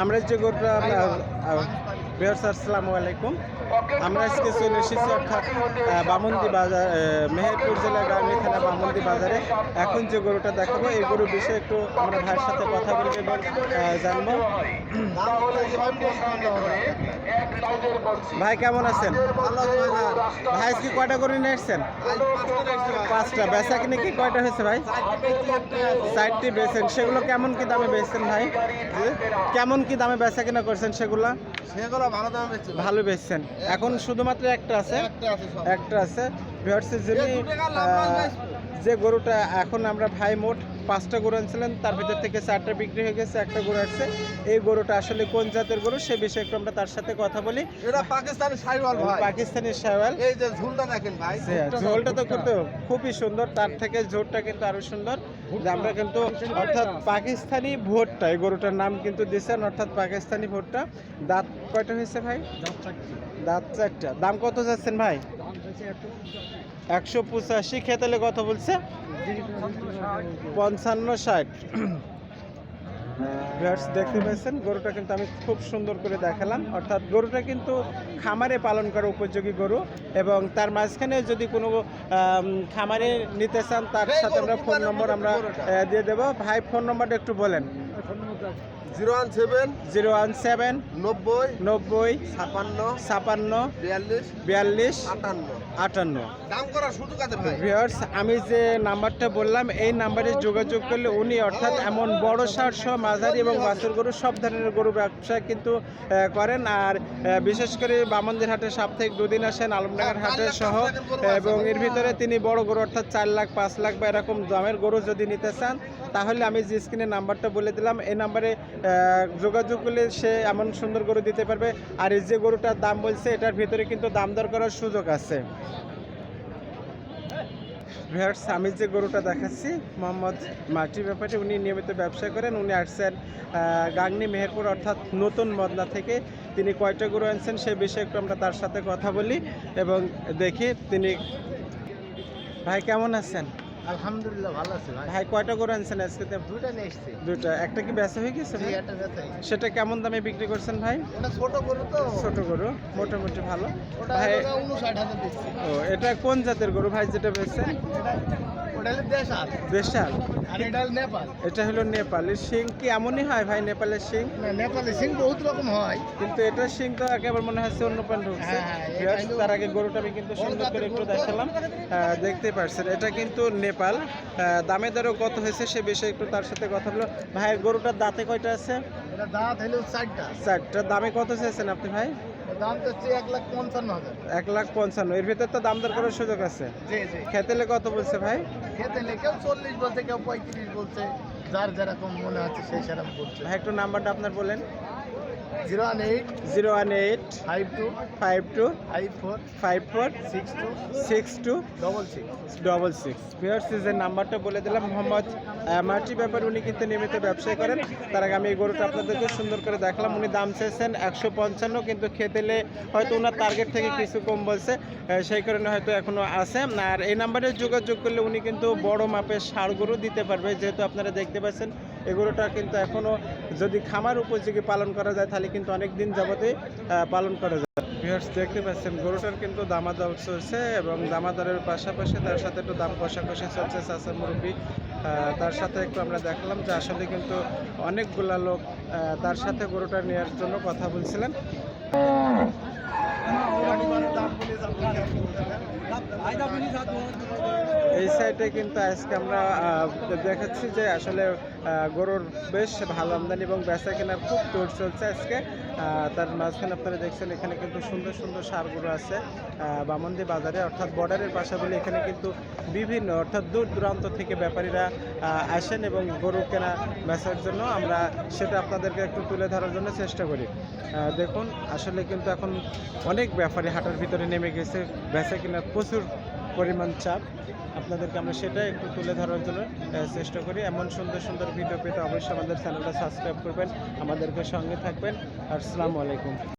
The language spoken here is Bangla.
আমরা যে গরুটা বিহার আসসালামু আলাইকুম। আমরা আজকে চলে এসেছি অর্থাৎ বামন্দি বাজার মেহেরপুর জেলার গার্মি থানা বামন্দি বাজারে। এখন যে গরুটা দেখাবো, এই গরুর বিষয়ে একটু আমরা ভাইয়ের সাথে কথা বলব এবং জানব। ভাই কেমন আছেন? ভাই। আজকে কয়টা করে নিয়ে এসছেন পাঁচটা। বেচা কিনে কি কয়টা হয়েছে ভাই? চারটি বেচেন। সেগুলো কেমন কি দামে বেচছেন ভাই? কেমন কি দামে বেচা কিনা করছেন সেগুলা? সেগুলো ভালো দাম বেচছে ভালো বেচছেন। এখন শুধুমাত্র একটা আছে। একটা আছে ভিউয়ার্সের। যে গরুটা এখন আমরা ভাই মোট পাঁচটা গরু আনছিলেন তার ভিতর থেকে চারটা বিক্রি হয়ে গেছে একটা গরু আসছে। এই গরুটা আসলে কোন জাতের গরু সে বিষয়ে একটু আমরা তার সাথে কথা বলি। এটা পাকিস্তানি সাইওয়াল ভাই। পাকিস্তানি শাওয়াল এই যে ঝুলটা দেখেন ভাই ঝোলটা তো কিন্তু খুবই সুন্দর তার থেকে ঝোলটা কিন্তু আরও সুন্দর। আমরা কিন্তু অর্থাৎ পাকিস্তানি ভোটটা এই গরুটার নাম কিন্তু দিয়েছেন অর্থাৎ পাকিস্তানি ভোটটা। দাঁত কয়টা হয়েছে ভাই? দাঁত চারটা। দাম কত যাচ্ছেন ভাই? একশো পঁচাশি খেতালে কত বলছে? পঞ্চান্ন ষাট। দেখতে পাচ্ছেন, গরুটা কিন্তু আমি খুব সুন্দর করে দেখালাম। অর্থাৎ গরুটা কিন্তু খামারে পালন করা উপযোগী গরু এবং তার মাঝখানে যদি কোনো খামারে নিতে চান, তার সাথে আমরা ফোন নম্বর আমরা দিয়ে দেবো। ভাই ফোন নম্বরটা একটু বলেন। Zero one seven zero one seven নব্বই নব্বই ছাপান্ন ছাপান্ন বিয়াল্লিশ বিয়াল্লিশ আটান্ন। আটান্ন। ভিউয়ার্স আমি যে নাম্বারটা বললাম এই নাম্বারে যোগাযোগ করলে উনি অর্থাৎ এমন বড় সার সহ মাঝারি এবং বাছুর গরু সব ধরনের গরু ব্যবসা কিন্তু করেন। আর বিশেষ করে বামন্দির হাটে সাপ্তাহিক দুদিন আসেন আলমডাঙ্গার হাটে সহ এবং এর ভিতরে তিনি বড় গরু অর্থাৎ চার লাখ পাঁচ লাখ বা এরকম দামের গরু যদি নিতে চান তাহলে আমি যে স্ক্রিনে নাম্বারটা বলে দিলাম এই নাম্বারে যোগাযোগ করলে সে এমন সুন্দর গরু দিতে পারবে। আর এই যে গরুটার দাম বলছে এটার ভিতরে কিন্তু দাম দর করার সুযোগ আছে। ভিউয়ার্স আমি যে গরুটা দেখাচ্ছি, মোহাম্মদ মাটি ব্যাপারে উনি নিয়মিত ব্যবসা করেন, উনি আসছেন গাংনি মেহেরপুর, অর্থাৎ নতুন মদনা থেকে। তিনি কয়টা গরু আনছেন সে বিষয়ে একটু আমরা তার সাথে কথা বলি এবং দেখি। তিনি ভাই, কেমন আছেন? আলহামদুলিল্লাহ ভালো আছে ভাই। ভাই কয়টা গরু আনছেন আজকে দুইটা নিয়ে এসছি। দুটা একটা কি বেচা হয়ে গেছে ভাই? একটা বেচাই। সেটা কেমন দামে বিক্রি করছেন ভাই? ওটা ছোট গরু তো। ছোট গরু মোটামুটি ভালো। ওটা দিচ্ছি। ও এটা কোন জাতের গরু ভাই যেটা বেচছেন দেশাল। আর এটা হলো নেপাল। এটা হলো নেপালের শিং কি এমনই হয় ভাই নেপালের শিং? না নেপালে সিং বহুত রকম হয়। কিন্তু এটা শিং তো একেবারে মনে হচ্ছে অন্য ঢুকছে। হ্যাঁ, হ্যাঁ, তার আগে গরুটা আমি কিন্তু সুন্দর করে একটু দেখালাম। দেখতে পারছেন এটা কিন্তু নেপাল। দামে দরও কত হয়েছে সে বিষয়ে একটু তার সাথে কথা বলো। ভাই গরুটার দাঁতে কয়টা আছে? দাঁত হলো চারটা। চারটা। দামে কত চেয়েছেন আপনি ভাই? দাম এক লাখ পঞ্চান্ন হাজার। এক লাখ পঞ্চান্ন। এর ভিতর তো দাম দর করার সুযোগ আছে। জি জি। খেতেলে কত বলছে ভাই? কেউ চল্লিশ বলছে কেউ পঁয়ত্রিশ বলছে। যার যেরকম মনে সেই সেরকম বলছে। ভাই একটু নাম্বারটা আপনার বলেন। Zero one eight zero one eight five two five two five four five four six two six two double six double six. যে নাম্বারটা বলে দিলাম মোহাম্মদ মাটি ব্যাপার উনি কিন্তু নিয়মিত ব্যবসায় করেন। তার আগে আমি এই গরুটা আপনাদেরকে সুন্দর করে দেখালাম। উনি দাম চেয়েছেন একশো পঞ্চান্ন কিন্তু খেতেলে হয়তো ওনার টার্গেট থেকে কিছু কম বলছে। সেই কারণে হয়তো এখনও আছে। আর এই নাম্বারে যোগাযোগ করলে উনি কিন্তু বড় মাপের ষাড় গরু দিতে পারবে যেহেতু আপনারা দেখতে পাচ্ছেন এই গরুটা কিন্তু এখনও যদি খামার উপযোগী পালন করা যায়, তাহলে কিন্তু অনেক দিন যাবতে পালন করা যায়। ভিউয়ার্স দেখতে পাচ্ছেন, গরুটার কিন্তু দামাদার চলছে এবং দামাদারের পাশাপাশি তার সাথে একটু দাম কষাকষি চলছে চাষা মুরব্বী। তার সাথে একটু আমরা দেখলাম যে আসলে কিন্তু অনেকগুলা লোক তার সাথে গরুটা নেওয়ার জন্য কথা বলছিলেন এই সাইডে কিন্তু আজকে আমরা দেখাচ্ছি যে আসলে গরুর বেশ ভালো আমদানি এবং বেচা কেনার খুব তোর চলছে আজকে। তার মাঝখানে আপনারা দেখছেন এখানে কিন্তু সুন্দর সুন্দর সার গরু আছে বামন্দি বাজারে। অর্থাৎ বর্ডারের পাশাপাশি এখানে কিন্তু বিভিন্ন, অর্থাৎ দূর দূরান্ত থেকে ব্যাপারীরা আসেন এবং গরু কেনা বেচার জন্য আমরা সেটা আপনাদেরকে একটু তুলে ধরার জন্য চেষ্টা করি। দেখুন, আসলে কিন্তু এখন অনেক ব্যাপারী হাটের ভিতরে নেমে গেছে। বেচা কেনার প্রচুর পরিমাণ চাপ। আপনাদেরকে আমরা সেটাই একটু তুলে ধরার জন্য চেষ্টা করি। এমন সুন্দর সুন্দর ভিডিও পেতে অবশ্যই আমাদের চ্যানেলটা সাবস্ক্রাইব করবেন, আমাদেরকে সঙ্গে থাকবেন। আর আসসালামু আলাইকুম।